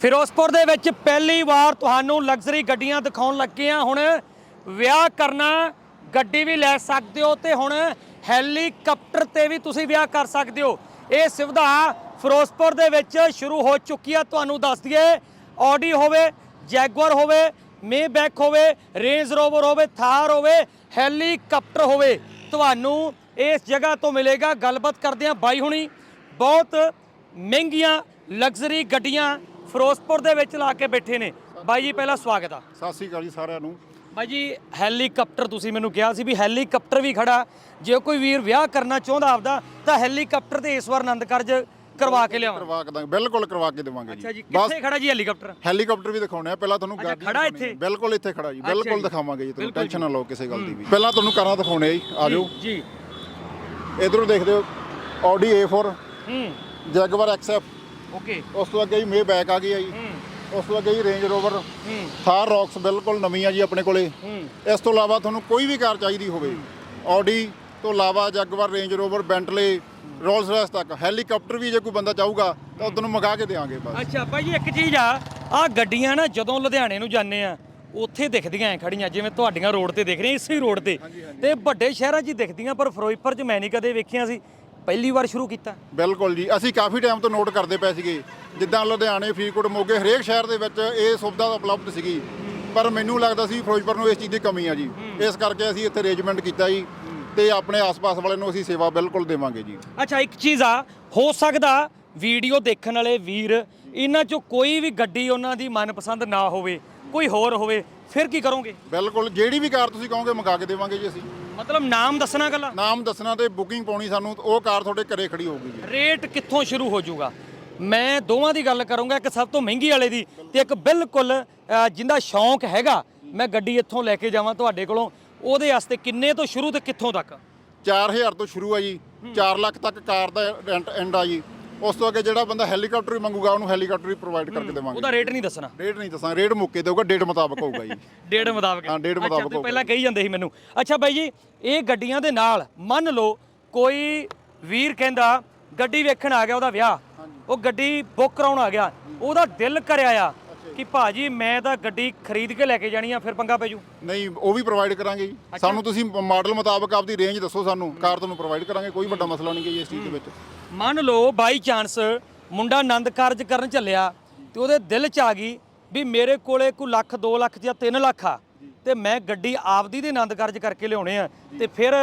ਫਿਰੋਜ਼ਪੁਰ ਦੇ ਵਿੱਚ ਪਹਿਲੀ ਵਾਰ ਤੁਹਾਨੂੰ ਲਗਜ਼ਰੀ ਗੱਡੀਆਂ ਦਿਖਾਉਣ ਲੱਗੇ ਆ ਹੁਣ ਵਿਆਹ ਕਰਨਾ, ਗੱਡੀ ਵੀ ਲੈ ਸਕਦੇ ਹੋ ਤੇ ਹੁਣ ਹੈਲੀਕਾਪਟਰ ਤੇ ਵੀ ਤੁਸੀਂ ਵਿਆਹ ਕਰ ਸਕਦੇ ਹੋ। ਇਹ ਸੁਵਿਧਾ ਫਿਰੋਜ਼ਪੁਰ ਦੇ ਵਿੱਚ ਸ਼ੁਰੂ ਹੋ ਚੁੱਕੀ ਆ, ਤੁਹਾਨੂੰ ਦੱਸ ਦਈਏ। ਆਡੀ ਹੋਵੇ ਜੈਗੁਆਰ ਹੋਵੇ ਮੇਬੈਕ ਹੋਵੇ ਰੇਂਜ ਰੋਵਰ ਹੋਵੇ ਥਾਰ ਹੋਵੇ, ਹੈਲੀਕਾਪਟਰ ਹੋਵੇ, ਤੁਹਾਨੂੰ ਇਸ ਜਗ੍ਹਾ ਤੋਂ ਮਿਲੇਗਾ। ਗੱਲਬਾਤ ਕਰਦੇ ਆ ਬਾਈ ਹੁਣੀ। ਬਹੁਤ ਮਹਿੰਗੀਆਂ ਲਗਜ਼ਰੀ ਗੱਡੀਆਂ ਫਿਰੋਜ਼ਪੁਰ ਦੇ ਵਿੱਚ ਲਾ ਕੇ ਬੈਠੇ ਨੇ। ਬਾਈ ਜੀ ਪਹਿਲਾਂ ਸਵਾਗਤ ਆ। ਸਤਿ ਸ੍ਰੀ ਅਕਾਲ ਜੀ ਸਾਰਿਆਂ ਨੂੰ। ਬਾਈ ਜੀ ਹੈਲੀਕਾਪਟਰ ਤੁਸੀਂ ਮੈਨੂੰ ਕਿਹਾ ਸੀ ਵੀ ਹੈਲੀਕਾਪਟਰ ਵੀ ਖੜਾ। ਜੇ ਕੋਈ ਵੀਰ ਵਿਆਹ ਕਰਨਾ ਚਾਹੁੰਦਾ ਆਪਦਾ ਤਾਂ ਹੈਲੀਕਾਪਟਰ ਤੇ ਇਸ ਵਾਰ ਆਨੰਦ ਕਾਰਜ ਕਰਵਾ ਕੇ ਲਿਆਵਾਂ। ਕਰਵਾ ਕੇ ਦਾਂਗੇ ਬਿਲਕੁਲ ਕਰਵਾ ਕੇ ਦੇਵਾਂਗੇ ਅੱਛਾ ਜੀ ਕਿੱਥੇ ਖੜਾ ਜੀ ਹੈਲੀਕਾਪਟਰ? ਹੈਲੀਕਾਪਟਰ ਵੀ ਦਿਖਾਉਣੇ ਆ ਪਹਿਲਾਂ ਤੁਹਾਨੂੰ ਗੱਡੀ ਖੜਾ। ਇੱਥੇ? ਬਿਲਕੁਲ ਇੱਥੇ ਖੜਾ ਜੀ ਬਿਲਕੁਲ। ਦਿਖਾਵਾਂਗੇ ਜੀ ਤੁਹਾਨੂੰ ਟੈਨਸ਼ਨ ਨਾ ਲਓ ਕਿਸੇ ਗੱਲ ਦੀ ਵੀ। ਪਹਿਲਾਂ ਤੁਹਾਨੂੰ ਕਾਰਾਂ ਦਿਖਾਉਣੇ ਆ ਜੀ ਆ ਜਾਓ। ਜੀ। ਇਧਰੋਂ ਦੇਖਦੇ ਹੋ ਆਡੀ A4 ਹੂੰ। Jaguar XF okay. ਉਸ ਤੋਂ ਅੱਗੇ ਜੀ ਮੇ ਬੈਕ ਆ ਗਈ ਆ ਜੀ। ਉਸ ਤੋਂ ਅੱਗੇ ਜੀ ਰੇਂਜ ਰੋਵਰ। ਹੂੰ। ਥਾਰ ਰੌਕਸ ਬਿਲਕੁਲ ਨਵੀਂ ਆ ਜੀ ਆਪਣੇ ਕੋਲੇ। ਇਸ ਤੋਂ ਇਲਾਵਾ ਤੁਹਾਨੂੰ ਕੋਈ ਵੀ ਕਾਰ ਚਾਹੀਦੀ ਹੋਵੇ ਆਡੀ ਤੋਂ ਇਲਾਵਾ Jaguar Range Rover Bentley Rolls Royce ਤੱਕ। ਹੈਲੀਕਾਪਟਰ ਵੀ ਜੇ ਕੋਈ ਬੰਦਾ ਚਾਹੂਗਾ ਤਾਂ ਉਹ ਤੁਹਾਨੂੰ ਮੰਗਾ ਕੇ ਦੇਵਾਂਗੇ ਬਸ। ਅੱਛਾ ਭਾਈ ਇੱਕ ਚੀਜ਼ ਆ ਆ ਗੱਡੀਆਂ ਨਾ ਜਦੋਂ ਲੁਧਿਆਣੇ ਨੂੰ ਜਾਂਦੇ ਆ ਉੱਥੇ ਦਿਖਦੀਆਂ ਐ ਖੜੀਆਂ ਜਿਵੇਂ ਤੁਹਾਡੀਆਂ ਰੋਡ ਤੇ ਦਿਖ ਰਹੀਆਂ ਇਸੇ ਰੋਡ ਤੇ। ਤੇ ਵੱਡੇ ਸ਼ਹਿਰਾਂ 'ਚ ਦਿਖਦੀਆਂ ਪਰ ਫਿਰੋਜ਼ਪੁਰ 'ਚ ਮੈਂ ਨਹੀਂ ਕਦੇ ਵੇਖੀਆਂ ਸੀ। ਪਹਿਲੀ ਵਾਰ ਸ਼ੁਰੂ ਕੀਤਾ। ਬਿਲਕੁਲ ਜੀ। ਅਸੀਂ ਕਾਫੀ ਟਾਈਮ ਤੋਂ ਨੋਟ ਕਰਦੇ ਪਏ ਸੀਗੇ। ਜਿੱਦਾਂ ਲੁਧਿਆਣੇ ਫਰੀਦਕੋਟ ਮੋਗੇ ਹਰੇਕ ਸ਼ਹਿਰ ਦੇ ਵਿੱਚ ਇਹ ਸੁਵਿਧਾ ਉਪਲਬਧ ਸੀਗੀ। ਪਰ ਮੈਨੂੰ ਲੱਗਦਾ ਸੀ ਫਿਰੋਜ਼ਪੁਰ ਨੂੰ ਇਸ ਚੀਜ਼ ਦੀ ਕਮੀ ਆ ਜੀ। ਇਸ ਕਰਕੇ ਅਸੀਂ ਇੱਥੇ ਅਰੇਂਜਮੈਂਟ ਕੀਤਾ ਜੀ ਤੇ ਆਪਣੇ ਆਸ-ਪਾਸ ਵਾਲਿਆਂ ਨੂੰ ਅਸੀਂ ਸੇਵਾ ਬਿਲਕੁਲ ਦੇਵਾਂਗੇ ਜੀ। ਅੱਛਾ ਇੱਕ ਚੀਜ਼ ਆ ਹੋ ਸਕਦਾ ਵੀਡੀਓ ਦੇਖਣ ਵਾਲੇ ਵੀਰ ਇਹਨਾਂ 'ਚੋਂ ਕੋਈ ਵੀ ਗੱਡੀ ਉਹਨਾਂ ਦੀ ਮਨਪਸੰਦ ਨਾ ਹੋਵੇ ਕੋਈ ਹੋਰ ਹੋਵੇ ਫਿਰ ਕੀ ਕਰੋਗੇ? ਬਿਲਕੁਲ। ਜਿਹੜੀ ਵੀ ਕਾਰ ਤੁਸੀਂ ਕਹੋਗੇ ਮੰਗਾ ਕੇ ਦੇਵਾਂਗੇ ਜੀ ਅਸੀਂ। ਮਤਲਬ ਨਾਮ ਦੱਸਣਾ ਗੱਲਾਂ? ਨਾਮ ਦੱਸਣਾ ਤੇ ਬੁਕਿੰਗ ਪਾਉਣੀ ਸਾਨੂੰ ਉਹ ਕਾਰ ਤੁਹਾਡੇ ਘਰੇ ਖੜੀ ਹੋਊਗੀ ਜੀ। ਰੇਟ ਕਿੱਥੋਂ ਸ਼ੁਰੂ ਹੋ ਜਾਊਗਾ? ਮੈਂ ਦੋਵਾਂ ਦੀ ਗੱਲ ਕਰੂੰਗਾ ਇੱਕ ਸਭ ਤੋਂ ਮਹਿੰਗੀ ਵਾਲੇ ਦੀ ਤੇ ਇੱਕ ਬਿਲਕੁਲ ਜਿੰਦਾ ਸ਼ੌਂਕ ਹੈਗਾ ਮੈਂ ਗੱਡੀ ਇੱਥੋਂ ਲੈ ਕੇ ਜਾਵਾਂ ਤੁਹਾਡੇ ਕੋਲੋਂ। ਉਹਦੇ ਵਾਸਤੇ ਕਿੰਨੇ ਤੋਂ ਸ਼ੁਰੂ ਤੇ ਕਿੱਥੋਂ ਤੱਕ? 4000 ਤੋਂ ਸ਼ੁਰੂ ਆ ਜੀ। 4 ਲੱਖ ਤੱਕ ਕਾਰ ਦਾ ਰੈਂਟ ਐਂਡ ਆ ਜੀ। ਉਸ ਤੋਂ ਅੱਗੇ ਜਿਹੜਾ ਬੰਦਾ ਹੈਲੀਕਾਪਟਰ ਵੀ ਮੰਗੂਗਾ ਉਹਨੂੰ ਹੈਲੀਕਾਪਟਰ ਵੀ ਪ੍ਰੋਵਾਈਡ ਕਰਕੇ ਦੇਵਾਂਗੇ। ਉਹਦਾ ਰੇਟ ਨਹੀਂ ਦੱਸਣਾ। ਰੇਟ ਨਹੀਂ ਦੱਸਾਂ ਰੇਟ ਮੁੱਕੇ ਦੇਊਗਾ ਡੇਟ ਮੁਤਾਬਕ ਹੋਊਗਾ ਜੀ। ਡੇਢ ਮੁਤਾਬਕ। ਹਾਂ, ਅੱਛਾ, ਮੁਤਾਬਕ ਹੋਊਗਾ। ਪਹਿਲਾਂ ਕਹੀ ਜਾਂਦੇ ਸੀ ਮੈਨੂੰ। ਅੱਛਾ ਬਾਈ ਜੀ ਇਹ ਗੱਡੀਆਂ ਦੇ ਨਾਲ ਮੰਨ ਲਓ ਕੋਈ ਵੀਰ ਕਹਿੰਦਾ ਗੱਡੀ ਵੇਖਣ ਆ ਗਿਆ ਉਹਦਾ ਵਿਆਹ। ਉਹ ਗੱਡੀ ਬੁੱਕ ਕਰਾਉਣ ਆ ਗਿਆ। ਉਹਦਾ ਦਿਲ ਕਰਿਆ ਆ ਕਿ ਭਾਜੀ ਮੈਂ ਤਾਂ ਗੱਡੀ ਖਰੀਦ ਕੇ ਲੈ ਕੇ ਜਾਣੀ ਆ ਫਿਰ ਪੰਗਾ ਪੈ ਜੂ। ਨਹੀਂ ਉਹ ਵੀ ਪ੍ਰੋਵਾਈਡ ਕਰਾਂਗੇ ਜੀ। ਸਾਨੂੰ ਤੁਸੀਂ ਮਾਡਲ ਮੁਤਾਬਕ ਆਪਦੀ ਰੇਂਜ ਦੱਸੋ ਸਾਨੂੰ। ਕਾਰ ਤੁਹਾਨੂੰ ਪ੍ਰੋਵਾਈਡ ਕਰਾਂਗੇ ਕੋਈ ਵੱਡਾ ਮਸਲਾ ਨਹੀਂ ਜੀ ਇਸ ਚੀਜ਼ ਦੇ ਵਿੱਚ। ਮੰਨ ਲਓ ਬਾਈ ਚਾਂਸ ਮੁੰਡਾ ਆਨੰਦ ਕਾਰਜ ਕਰਨ ਚੱਲਿਆ ਤੇ ਉਹਦੇ ਦਿਲ 'ਚ ਆ ਗਈ ਵੀ ਮੇਰੇ ਕੋਲੇ ਕੋਈ ਲੱਖ 2 ਲੱਖ ਜਾਂ 3 ਲੱਖ ਆ। ਤੇ ਮੈਂ ਗੱਡੀ ਆਪਦੀ ਦੇ ਆਨੰਦ ਕਾਰਜ ਕਰਕੇ ਲਿਆਉਣੇ ਆ। ਤੇ ਫਿਰ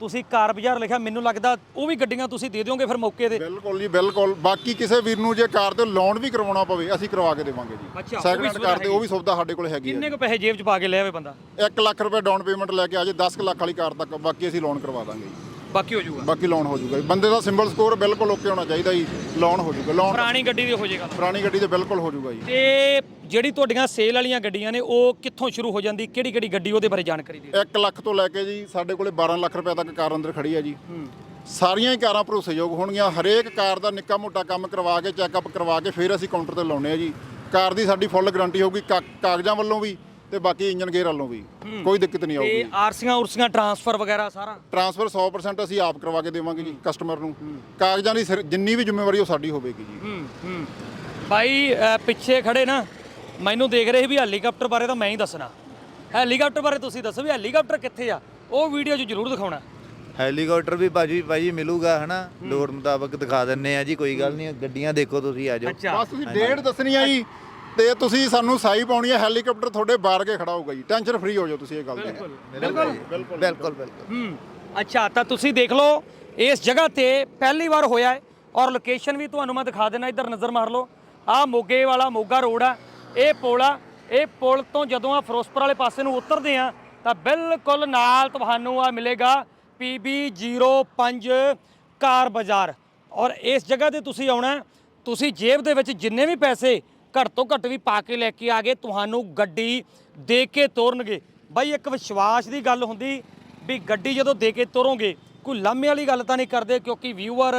ਤੁਸੀਂ ਕਾਰ ਬਾਜ਼ਾਰ ਲਿਖਿਆ ਮੈਨੂੰ ਲੱਗਦਾ ਉਹ ਵੀ ਗੱਡੀਆਂ ਤੁਸੀਂ ਦੇ ਦਿਓਗੇ ਫਿਰ ਮੌਕੇ ਤੇ। ਬਿਲਕੁਲ ਜੀ ਬਿਲਕੁਲ। ਬਾਕੀ ਕਿਸੇ ਵੀਰ ਨੂੰ ਜੇ ਕਾਰ ਤੇ ਲੋਨ ਵੀ ਕਰਵਾਉਣਾ ਪਵੇ ਅਸੀਂ ਕਰਵਾ ਕੇ ਦੇਵਾਂਗੇ ਜੀ। ਸੈਕਿੰਡ ਹੈਂਡ ਕਾਰ ਤੇ ਉਹ ਵੀ ਸੁਵਿਧਾ ਸਾਡੇ ਕੋਲ ਹੈਗੀ ਹੈ ਕਿੰਨੇ ਕੁ ਪੈਸੇ ਜੇਬ 'ਚ ਪਾ ਕੇ ਲੈ ਆਵੇ ਬੰਦਾ? 1 ਲੱਖ ਰੁਪਏ ਡਾਊਨ ਪੇਮੈਂਟ ਲੈ ਕੇ ਆ ਜੇ 10 ਲੱਖ ਵਾਲੀ ਕਾਰ ਤੱਕ ਬਾਕੀ ਅਸੀਂ ਲੋਨ ਕਰਵਾ ਦਾਂਗੇ ਜੀ। ਬਾਕੀ ਹੋ ਜਾਊਗਾ? ਬਾਕੀ ਲੋਨ ਹੋ ਜਾਊਗਾ ਜੀ। ਬੰਦੇ ਦਾ ਸਿੰਬਲ ਸਕੋਰ ਬਿਲਕੁਲ ਓਕੇ ਹੋਣਾ ਚਾਹੀਦਾ ਜੀ। ਲੋਨ ਹੋ ਜਾਊਗਾ। ਲੋਨ ਪੁਰਾਣੀ ਗੱਡੀ ਦੇ ਹੋ ਜਾਏਗਾ ਪੁਰਾਣੀ ਗੱਡੀ ਤੇ ਬਿਲਕੁਲ ਹੋ ਜਾਊਗਾ ਜੀ। ਤੇ ਜਿਹੜੀ ਤੁਹਾਡੀਆਂ ਸੇਲ ਵਾਲੀਆਂ ਗੱਡੀਆਂ ਨੇ ਉਹ ਕਿੱਥੋਂ ਸ਼ੁਰੂ ਹੋ ਜਾਂਦੀ? ਕਿਹੜੀ ਕਿਹੜੀ ਗੱਡੀ ਉਹਦੇ ਬਾਰੇ ਜਾਣਕਾਰੀ ਦਿਓ। 1 ਲੱਖ ਤੋਂ ਲੈ ਕੇ ਜੀ ਸਾਡੇ ਕੋਲੇ 12 ਲੱਖ ਰੁਪਏ ਤੱਕ ਕਾਰ ਅੰਦਰ ਖੜੀ ਹੈ ਜੀ। ਸਾਰੀਆਂ ਹੀ ਕਾਰਾਂ ਭਰੋਸੇਯੋਗ ਹੋਣਗੀਆਂ। ਹਰੇਕ ਕਾਰ ਦਾ ਨਿੱਕਾ ਮੋਟਾ ਕੰਮ ਕਰਵਾ ਕੇ ਚੈੱਕਅਪ ਕਰਵਾ ਕੇ ਫਿਰ ਅਸੀਂ ਕਾਊਂਟਰ ਤੇ ਲਾਉਨੇ ਆ ਜੀ। ਕਾਰ ਦੀ ਸਾਡੀ ਫੁੱਲ ਗਾਰੰਟੀ ਹੋਊਗੀ ਕਾ- ਕਾਗਜ਼ਾਂ ਵੱਲੋਂ ਵੀ। ਤੇ ਬਾਕੀ ਇੰਜਨ ਗੇਅਰ ਵੱਲੋਂ ਵੀ। ਕੋਈ ਦਿੱਕਤ ਨਹੀਂ ਆਊਗੀ। ਤੇ ਆਰਸੀਆਂ ਉਰਸੀਆਂ ਟਰਾਂਸਫਰ ਵਗੈਰਾ ਸਾਰਾ? ਟਰਾਂਸਫਰ 100% ਅਸੀਂ ਆਪ ਕਰਵਾ ਕੇ ਦੇਵਾਂਗੇ ਜੀ ਕਸਟਮਰ ਨੂੰ। ਕਾਗਜ਼ਾਂ ਦੀ ਸਿਰ- ਜਿੰਨੀ ਵੀ ਜ਼ਿੰਮੇਵਾਰੀ ਉਹ ਸਾਡੀ ਹੋਵੇਗੀ ਜੀ। ਹੂੰ ਹੂੰ। ਭਾਈ ਅ, ਪਿੱਛੇ ਖੜੇ ਨਾ ਮੈਨੂੰ ਦੇਖ ਰਹੇ ਸੀ ਵੀ ਹੈਲੀਕਾਪਟਰ ਬਾਰੇ ਤਾਂ ਮੈਂ ਹੀ ਦੱਸਣਾ। ਹੈਲੀਕਾਪਟਰ ਬਾਰੇ ਤੁਸੀਂ ਦੱਸੋ ਵੀ ਹੈਲੀਕਾਪਟਰ ਕਿੱਥੇ ਆ? ਉਹ ਵੀਡੀਓ 'ਚ ਜ਼ਰੂਰ ਦਿਖਾਉਣਾ। ਹੈਲੀਕਾਪਟਰ ਵੀ ਭਾਜੀ ਭਾਜੀ ਮਿਲੂਗਾ ਹਨਾ? ਲੋੜ ਮੁਤਾਬਕ ਦਿਖਾ ਦਿੰਨੇ ਆ ਜੀ ਕੋਈ ਗੱਲ ਨਹੀਂ ਗੱਡੀਆਂ ਦੇਖੋ ਤੁਸੀਂ ਆ ਜਾਓ। ਬਸ ਤੁਸੀਂ ਡੇਟ ਦੱਸਣੀ ਆ ਜੀ। ਤੇ ਤੁਸੀਂ ਸਾਨੂੰ ਸਾਈ ਪਾਉਣੀ ਹੈ ਹੈਲੀਕਾਪਟਰ ਤੁਹਾਡੇ ਬਾਹਰ ਕੇ ਖੜਾ ਹੋਊਗਾ ਜੀ। ਟੈਨਸ਼ਨ ਫ੍ਰੀ ਹੋ ਜਾਓ ਤੁਸੀਂ ਇਹ ਗੱਲ ਦੀ। ਬਿਲਕੁਲ ਬਿਲਕੁਲ। ਬਿਲਕੁਲ ਹੂੰ। ਅੱਛਾ ਤਾਂ ਤੁਸੀਂ ਦੇਖ ਲਓ ਇਸ ਜਗ੍ਹਾ ਤੇ ਪਹਿਲੀ ਵਾਰ ਹੋਇਆ ਹੈ ਔਰ ਲੋਕੇਸ਼ਨ ਵੀ ਤੁਹਾਨੂੰ ਮੈਂ ਦਿਖਾ ਦੇਣਾ ਇੱਧਰ ਨਜ਼ਰ ਮਾਰ ਲਓ। ਆ ਮੋਗੇ ਵਾਲਾ ਮੋਗਾ ਰੋਡ ਆ ਇਹ ਪੁਲ ਆ ਇਹ ਪੁਲ ਤੋਂ ਜਦੋਂ ਆ ਫਿਰੋਜ਼ਪੁਰ ਵਾਲੇ ਪਾਸੇ ਨੂੰ ਉਤਰਦੇ ਆ ਤਾਂ ਬਿਲਕੁਲ ਨਾਲ ਤੁਹਾਨੂੰ ਆ ਮਿਲੇਗਾ PB05 ਕਾਰ ਬਾਜ਼ਾਰ। ਔਰ ਇਸ ਜਗ੍ਹਾ ਤੇ ਤੁਸੀਂ ਆਉਣਾ ਤੁਸੀਂ ਜੇਬ ਦੇ ਵਿੱਚ ਜਿੰਨੇ ਵੀ ਪੈਸੇ ਘੱਟ ਤੋਂ ਘੱਟ ਵੀ ਪਾ ਕੇ ਲੈ ਕੇ ਆ ਗਏ, ਤੁਹਾਨੂੰ ਗੱਡੀ ਦੇ ਕੇ ਤੋਰਨਗੇ। ਬਾਈ, ਇੱਕ ਵਿਸ਼ਵਾਸ ਦੀ ਗੱਲ ਹੁੰਦੀ ਵੀ ਗੱਡੀ ਜਦੋਂ ਦੇ ਕੇ ਤੋਰੋਗੇ, ਕੋਈ ਲਾਮੇ ਵਾਲੀ ਗੱਲ ਤਾਂ ਨਹੀਂ ਕਰਦੇ ਕਿਉਂਕਿ ਵਿਊਅਰ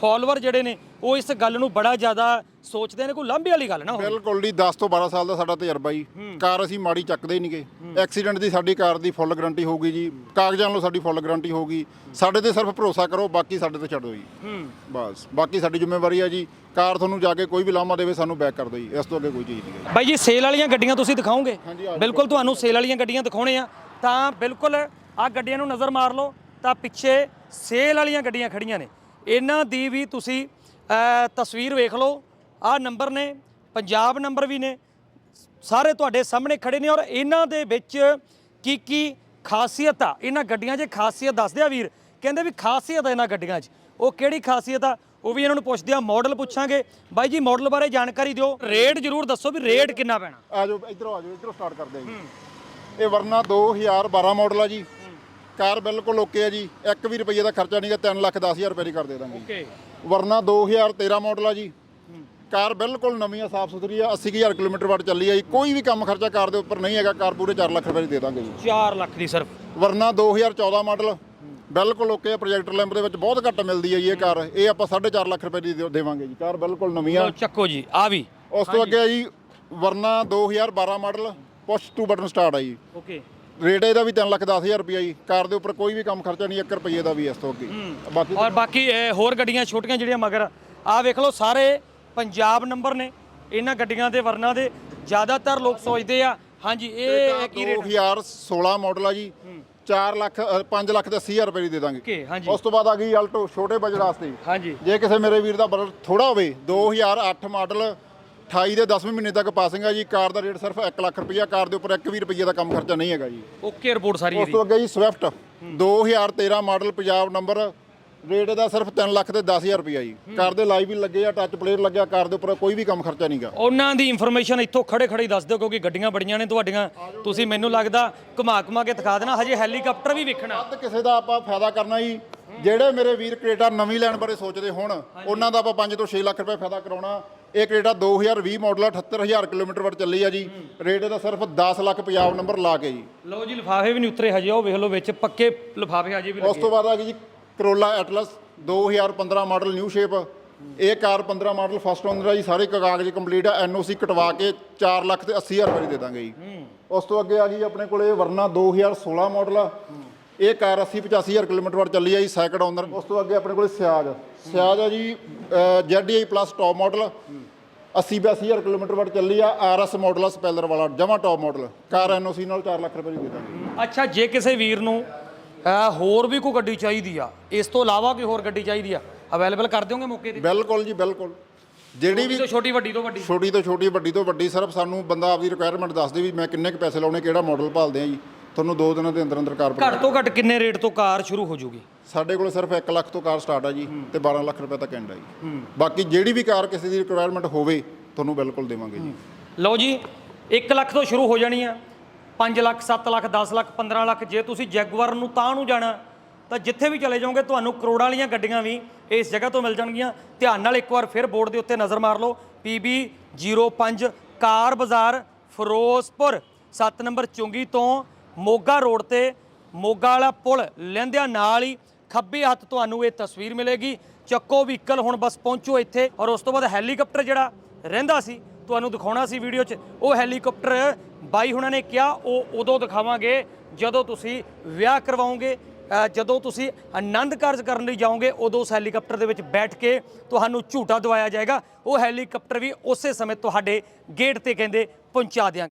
ਫਾਲੋਅਰ ਜਿਹੜੇ ਨੇ, ਉਹ ਇਸ ਗੱਲ ਨੂੰ ਬੜਾ ਜ਼ਿਆਦਾ ਸੋਚਦੇ ਨੇ ਕੋਈ ਲਾਂਭੇ ਵਾਲੀ ਗੱਲ ਨਾ ਹੋਵੇ। ਬਿਲਕੁਲ ਜੀ 10 ਤੋਂ 12 ਸਾਲ ਦਾ ਸਾਡਾ ਤਜਰਬਾ ਜੀ। ਕਾਰ ਅਸੀਂ ਮਾੜੀ ਚੱਕਦੇ ਹੀ ਨਹੀਂਗੇ। ਐਕਸੀਡੈਂਟ ਦੀ ਸਾਡੀ ਕਾਰ ਦੀ ਫੁੱਲ ਗਾਰੰਟੀ ਹੋਊਗੀ ਜੀ। ਕਾਗਜ਼ਾਂ ਨੂੰ ਸਾਡੀ ਫੁੱਲ ਗਾਰੰਟੀ ਹੋਊਗੀ। ਸਾਡੇ ਤੇ ਸਿਰਫ ਭਰੋਸਾ ਕਰੋ ਬਾਕੀ ਸਾਡੇ ਤੇ ਛੱਡ ਦਿਓ ਜੀ। ਹੂੰ। ਬਸ। ਬਾਕੀ ਸਾਡੀ ਜ਼ਿੰਮੇਵਾਰੀ ਹੈ ਜੀ। ਕਾਰ ਤੁਹਾਨੂੰ ਜਾ ਕੇ ਕੋਈ ਵੀ ਲਾਮਾ ਦੇਵੇ ਸਾਨੂੰ ਬੈਕ ਕਰ ਦਿਓ ਜੀ। ਇਸ ਤੋਂ ਅੱਗੇ ਕੋਈ ਚੀਜ਼ ਨਹੀਂ ਹੈ। ਬਾਈ ਜੀ ਸੇਲ ਵਾਲੀਆਂ ਗੱਡੀਆਂ ਤੁਸੀਂ ਦਿਖਾਓਗੇ? ਆ। ਬਿਲਕੁਲ ਤੁਹਾਨੂੰ ਸੇਲ ਵਾਲੀਆਂ ਗੱਡੀਆਂ ਦਿਖਾਉਣੇ ਆ। ਤਾਂ ਬਿਲਕੁਲ ਆ ਗੱਡੀਆਂ ਨੂੰ ਨਜ਼ਰ ਮਾਰ ਲਓ। ਤਾਂ ਪਿੱਛੇ ਸੇਲ ਵਾਲੀਆਂ ਗੱਡੀਆਂ ਖੜੀਆਂ ਨੇ। ਇਹਨਾਂ ਦੀ ਵੀ ਤੁਸੀਂ ਤਸਵੀਰ ਵੇਖ ਲਓ। ਆ ਨੰਬਰ ਨੇ ਪੰਜਾਬ ਨੰਬਰ ਵੀ ਨੇ ਸਾਰੇ ਤੁਹਾਡੇ ਸਾਹਮਣੇ ਖੜੇ ਨੇ ਔਰ ਇਹਨਾਂ ਦੇ ਵਿੱਚ ਕੀ ਕੀ ਖਾਸੀਅਤ ਆ ਇਹਨਾਂ ਗੱਡੀਆਂ 'ਚ ਖਾਸੀਅਤ ਦੱਸਦੇ ਆ ਵੀਰ ਕਹਿੰਦੇ ਵੀ ਖਾਸੀਅਤ ਆ ਇਹਨਾਂ ਗੱਡੀਆਂ 'ਚ ਉਹ ਕਿਹੜੀ ਖਾਸੀਅਤ ਆ ਉਹ ਵੀ ਇਹਨਾਂ ਨੂੰ ਪੁੱਛਦੇ ਆ ਮਾਡਲ ਪੁੱਛਾਂਗੇ। ਬਾਈ ਜੀ ਮਾਡਲ ਬਾਰੇ ਜਾਣਕਾਰੀ ਦਿਓ ਰੇਟ ਜ਼ਰੂਰ ਦੱਸੋ ਵੀ ਰੇਟ ਕਿੰਨਾ ਪੈਣਾ। ਆ ਜਾਓ ਇਧਰੋਂ ਆ ਜਾਓ ਇਧਰੋਂ ਸਟਾਰਟ ਕਰਦੇ ਆ ਜੀ। ਇਹ ਵਰਨਾ 2012 ਮਾਡਲ ਆ ਜੀ। ਕਾਰ ਬਿਲਕੁਲ ਓਕੇ ਆ ਜੀ। 1 ਵੀ ਰੁਪਏ ਦਾ ਖਰਚਾ ਨਹੀਂਗਾ 3 ਲੱਖ 10 ਹਜ਼ਾਰ ਰੁਪਏ ਦੀ ਕਰ ਦੇ ਦਾਂਗੇ। ਓਕੇ। ਵਰਨਾ 2013 ਮਾਡਲ ਆ ਜੀ। ਕਾਰ ਬਿਲਕੁਲ ਨਵੀਂ ਆ ਸਾਫ਼ ਸੁਥਰੀ ਆ 80000 ਕਿਲੋਮੀਟਰ ਵਾਟ ਚੱਲੀ ਆ ਜੀ। ਕੋਈ ਵੀ ਕੰਮ ਖਰਚਾ ਕਾਰ ਦੇ ਉੱਪਰ ਨਹੀਂ ਹੈਗਾ ਕਾਰ ਪੂਰੇ 4 ਲੱਖ ਰੁਪਏ ਦੀ ਦੇ ਦਾਂਗੇ ਜੀ। 4 ਲੱਖ ਦੀ ਸਿਰਫ। ਵਰਨਾ 2014 ਮਾਡਲ ਬਿਲਕੁਲ ਓਕੇ ਆ ਪ੍ਰੋਜੈਕਟਰ ਲੈਂਪ ਦੇ ਵਿੱਚ ਬਹੁਤ ਘੱਟ ਮਿਲਦੀ ਹੈ ਜੀ ਇਹ ਕਾਰ। ਇਹ ਆਪਾਂ 4.5 ਲੱਖ ਰੁਪਏ ਦੀ ਦੇ- ਦੇਵਾਂਗੇ ਜੀ। ਕਾਰ ਬਿਲਕੁਲ ਨਵੀਂ ਆ। ਲਓ ਚੱਕੋ ਜੀ ਆ ਵੀ। ਉਸ ਤੋਂ ਅੱਗੇ ਆ ਜੀ Verna 2012 model push to button start ਆ ਜੀ। ਓਕੇ ਰੇਟ ਇਹਦਾ ਵੀ 3 ਲੱਖ 10000 ਰੁਪਇਆ ਜੀ। ਕਾਰ ਦੇ ਉੱਪਰ ਕੋਈ ਵੀ ਕੰਮ ਖਰਚਾ ਨਹੀਂ 1 ਰੁਪਏ ਦਾ ਵੀ ਇਸ ਤੋਂ ਅੱਗੇ। ਬਾਕੀ ਔਰ ਬਾਕੀ ਇਹ ਹੋਰ ਗੱਡੀਆਂ ਛੋਟੀਆਂ ਜਿਹੜੀਆਂ ਮਗਰ ਆ ਵੇਖ ਲਓ ਸਾਰੇ ਪੰਜਾਬ ਨੰਬਰ ਨੇ ਇਹਨਾਂ ਗੱਡੀਆਂ ਦੇ ਵਰਨਾ ਦੇ ਜ਼ਿਆਦਾਤਰ ਲੋਕ ਸੋਚਦੇ ਆ ਹਾਂਜੀ ਇਹ ਕੀ ਰੇਟ 2016 ਮਾਡਲ ਆ ਜੀ 4 ਲੱਖ 5 ਲੱਖ ਤੇ 80000 ਰੁਪਏ ਦੀ ਦੇ ਦਾਂਗੇ। ਉਸ ਤੋਂ ਬਾਅਦ ਆ ਗਈ ਆਲਟੋ ਛੋਟੇ ਬਜਟ ਵਾਸਤੇ। ਹਾਂਜੀ। ਜੇ ਕਿਸੇ ਮੇਰੇ ਵੀਰ ਦਾ ਬਜਟ ਥੋੜਾ ਹੋਵੇ 2008 ਮਾਡਲ 28 ਦੇ 10ਵੇਂ ਮਹੀਨੇ ਤੱਕ ਪਾਸਿੰਗ ਆ ਜੀ ਕਾਰ ਦਾ ਰੇਟ ਸਿਰਫ 1 ਲੱਖ ਰੁਪਈਆ ਕਾਰ ਦੇ ਉੱਪਰ 1 ਵੀ ਰੁਪਈਏ ਦਾ ਕੰਮ ਖਰਚਾ ਨਹੀਂ ਹੈਗਾ ਜੀ। ਓਕੇ ਰਿਪੋਰਟ ਸਾਰੀ ਉਸ ਤੋਂ ਅੱਗੇ ਜੀ Swift 2013 model Punjab number rate ਇਹਦਾ ਸਿਰਫ 3 ਲੱਖ ਤੇ 10000 ਰੁਪਈਆ ਜੀ। ਕਾਰ ਦੇ ਲਾਈਵ ਵੀ ਲੱਗੇ ਆ ਟੱਚ ਪਲੇਅਰ ਲੱਗਿਆ ਕਾਰ ਦੇ ਉੱਪਰ ਕੋਈ ਵੀ ਕੰਮ ਖਰਚਾ ਨਹੀਂਗਾ ਉਹਨਾਂ ਦੀ ਇਨਫੋਰਮੇਸ਼ਨ ਇੱਥੋਂ ਖੜੇ ਖੜੇ ਦੱਸ ਦਿਓ ਕਿਉਂਕਿ ਗੱਡੀਆਂ ਬੜੀਆਂ ਨੇ ਤੁਹਾਡੀਆਂ। ਤੁਸੀਂ ਮੈਨੂੰ ਲੱਗਦਾ ਘੁਮਾ ਘੁਮਾ ਕੇ ਦਿਖਾ ਦੇਣਾ ਹਜੇ ਹੈਲੀਕਾਪਟਰ ਵੀ ਵੇਖਣਾ। ਵੱਧ ਕਿਸੇ ਦਾ ਆਪਾਂ ਫਾਇਦਾ ਕਰਨਾ ਜੀ। ਜਿਹੜੇ ਮੇਰੇ ਵੀਰ ਕ੍ਰੇਟਾ ਨਵੀਂ ਲੈਣ ਬਾਰੇ ਸੋਚਦੇ ਹੋਣ ਉਹਨਾਂ ਦਾ ਆਪਾਂ 5 ਤੋਂ 6 ਲੱਖ ਰੁਪਏ ਫਾਇਦਾ ਕਰਾਉਣਾ। ਇਹ ਕ੍ਰੇਟਾ 2020 ਮਾਡਲ ਆ 78000 ਕਿਲੋਮੀਟਰ ਵਰ ਚੱਲੀ ਆ ਜੀ। ਰੇਟ ਇਹਦਾ ਸਿਰਫ 10 ਲੱਖ ਪੰਜਾਬ ਨੰਬਰ ਲਾ ਕੇ ਜੀ। ਲਓ ਜੀ ਲਿਫਾਫੇ ਵੀ ਨਹੀਂ ਉਤਰੇ ਹਜੇ ਉਹ ਵੇਖ ਲਓ ਵਿੱਚ ਪੱਕੇ ਲਿਫਾਫੇ ਹਜੇ ਵੀ ਉਸ ਤੋਂ ਬਾਅਦ ਆ ਗਈ ਜੀ ਕਰੋਲਾ ਐਟਲਸ 2015 ਮਾਡਲ ਨਿਊ ਸ਼ੇਪ ਇਹ ਕਾਰ 15 ਮਾਡਲ ਫਸਟ ਓਨਰ ਆ ਜੀ ਸਾਰੇ ਕਾਗਜ਼ ਕੰਪਲੀਟ ਆ ਐਨਓਸੀ ਕਟਵਾ ਕੇ 4 ਲੱਖ ਤੇ 80000 ਰੁਪਏ ਦੀ ਦਾਂਗੇ ਜੀ। ਉਸ ਤੋਂ ਅੱਗੇ ਆ ਗਈ ਆਪਣੇ ਕੋਲੇ ਵਰਨਾ 2016 ਮਾਡਲ ਆ। ਇਹ ਕਾਰ 80 85000 ਕਿਲੋਮੀਟਰ ਵਾਰ ਚੱਲੀ ਆ ਜੀ ਸੈਕੰਡ ਓਨਰ ਉਸ ਤੋਂ ਅੱਗੇ ਆਪਣੇ ਕੋਲੇ ਸਿਆਜ ਸਿਆਜ ਆ ਜੀ ZDI plus top model 80 82000 kilometre ਵਾਰ ਚੱਲੀ ਆ ਆਰਐਸ ਮਾਡਲ ਆ ਸਪੈਲਰ ਵਾਲਾ ਜਮਾ ਟੌਪ ਮਾਡਲ ਕਾਰ ਐਨਓਸੀ ਨਾਲ 4 ਲੱਖ ਰੁਪਏ ਦੀ ਦੇ ਦਾਂਗੇ। ਅੱਛਾ ਜੇ ਕਿਸੇ ਵੀਰ ਨੂੰ ਅਹ, ਹੋਰ ਵੀ ਕੋਈ ਗੱਡੀ ਚਾਹੀਦੀ ਆ। ਇਸ ਤੋਂ ਇਲਾਵਾ ਕੋਈ ਹੋਰ ਗੱਡੀ ਚਾਹੀਦੀ ਆ। ਅਵੇਲੇਬਲ ਕਰ ਦਿਓਗੇ ਮੌਕੇ ਤੇ? ਬਿਲਕੁਲ ਜੀ ਬਿਲਕੁਲ। ਜਿਹੜੀ ਵੀ ਤੋਂ ਛੋਟੀ ਵੱਡੀ ਤੋਂ ਵੱਡੀ। ਛੋਟੀ ਤੋਂ ਛੋਟੀ ਵੱਡੀ ਤੋਂ ਵੱਡੀ ਸਿਰਫ ਸਾਨੂੰ ਬੰਦਾ ਆਪਦੀ ਰਿਕੁਆਇਰਮੈਂਟ ਦੱਸ ਦੇ ਵੀ ਮੈਂ ਕਿੰਨੇ ਕੁ ਪੈਸੇ ਲਾਉਣੇ ਕਿਹੜਾ ਮਾਡਲ ਭਾਲਦੇ ਆ ਜੀ। ਤੁਹਾਨੂੰ ਦੋ ਦਿਨਾਂ ਦੇ ਅੰਦਰ ਅੰਦਰ ਕਾਰ ਘੱਟ ਤੋਂ ਘੱਟ ਕਿੰਨੇ ਰੇਟ ਤੋਂ ਕਾਰ ਸ਼ੁਰੂ ਹੋ ਜੂਗੀ? ਸਾਡੇ ਕੋਲ ਸਿਰਫ 1 ਲੱਖ ਤੋਂ ਕਾਰ ਸਟਾਰਟ ਆ ਜੀ ਤੇ 12 ਲੱਖ ਰੁਪਏ ਤੱਕ ਐਂਡ ਆ ਜੀ। ਬਾਕੀ ਜਿਹੜੀ ਵੀ ਕਾਰ ਕਿਸੇ ਦੀ ਰਿਕੁਆਇਰਮੈਂਟ ਹੋਵੇ ਤੁਹਾਨੂੰ ਬਿਲਕੁਲ ਦੇਵਾਂਗੇ ਜੀ। ਲਓ ਜੀ 1 ਲੱਖ ਤੋਂ ਸ਼ੁਰੂ ਹੋ ਜਾਣੀ ਆ। 5 ਲੱਖ 7 ਲੱਖ 10 ਲੱਖ 15 ਲੱਖ ਜੇ ਤੁਸੀਂ ਜੈਗੁਆਰ ਨੂੰ ਤਾਂ ਨੂੰ ਜਾਣਾ, ਤਾਂ ਜਿੱਥੇ ਵੀ ਚਲੇ ਜਾਓਗੇ ਤੁਹਾਨੂੰ ਕਰੋੜਾਂ ਵਾਲੀਆਂ ਗੱਡੀਆਂ ਵੀ ਇਸ ਜਗ੍ਹਾ ਤੋਂ ਮਿਲ ਜਾਣਗੀਆਂ। ਧਿਆਨ ਨਾਲ ਇੱਕ ਵਾਰ ਫਿਰ ਬੋਰਡ ਦੇ ਉੱਤੇ ਨਜ਼ਰ ਮਾਰ ਲਓ। PB 05 ਕਾਰ ਬਾਜ਼ਾਰ, ਫਿਰੋਜ਼ਪੁਰ। 7 ਨੰਬਰ ਚੁੰਗੀ ਤੋਂ ਮੋਗਾ ਰੋਡ ਤੇ ਮੋਗਾ ਵਾਲਾ ਪੁਲ ਲੈਂਦਿਆਂ ਨਾਲ ਹੀ ਖੱਬੇ ਹੱਥ ਤੁਹਾਨੂੰ ਇਹ ਤਸਵੀਰ ਮਿਲੇਗੀ। ਚੱਕੋ ਵਹੀਕਲ ਹੁਣ ਬਸ ਪਹੁੰਚੋ ਇੱਥੇ ਔਰ ਉਸ ਤੋਂ ਬਾਅਦ ਹੈਲੀਕਾਪਟਰ ਜਿਹੜਾ ਰਹਿੰਦਾ ਸੀ, ਤੁਹਾਨੂੰ ਦਿਖਾਉਣਾ ਸੀ ਵੀਡੀਓ 'ਚ, ਉਹ ਹੈਲੀਕਾਪਟਰ ਬਾਈ ਹੁਣਾਂ ਨੇ ਕਿਹਾ, ਉਹ ਉਦੋਂ ਦਿਖਾਵਾਂਗੇ ਜਦੋਂ ਤੁਸੀਂ ਵਿਆਹ ਕਰਵਾਓਗੇ। ਜਦੋਂ ਤੁਸੀਂ ਆਨੰਦ ਕਾਰਜ ਕਰਨ ਲਈ ਜਾਓਗੇ, ਉਦੋਂ ਉਸ ਹੈਲੀਕਾਪਟਰ ਦੇ ਵਿੱਚ ਬੈਠ ਕੇ ਤੁਹਾਨੂੰ ਝੂਟਾ ਦਵਾਇਆ ਜਾਏਗਾ। ਉਹ ਹੈਲੀਕਾਪਟਰ ਵੀ ਉਸੇ ਸਮੇਂ ਤੁਹਾਡੇ ਗੇਟ ਤੇ ਕਹਿੰਦੇ ਪਹੁੰਚਾ ਦਿਆਂਗੇ।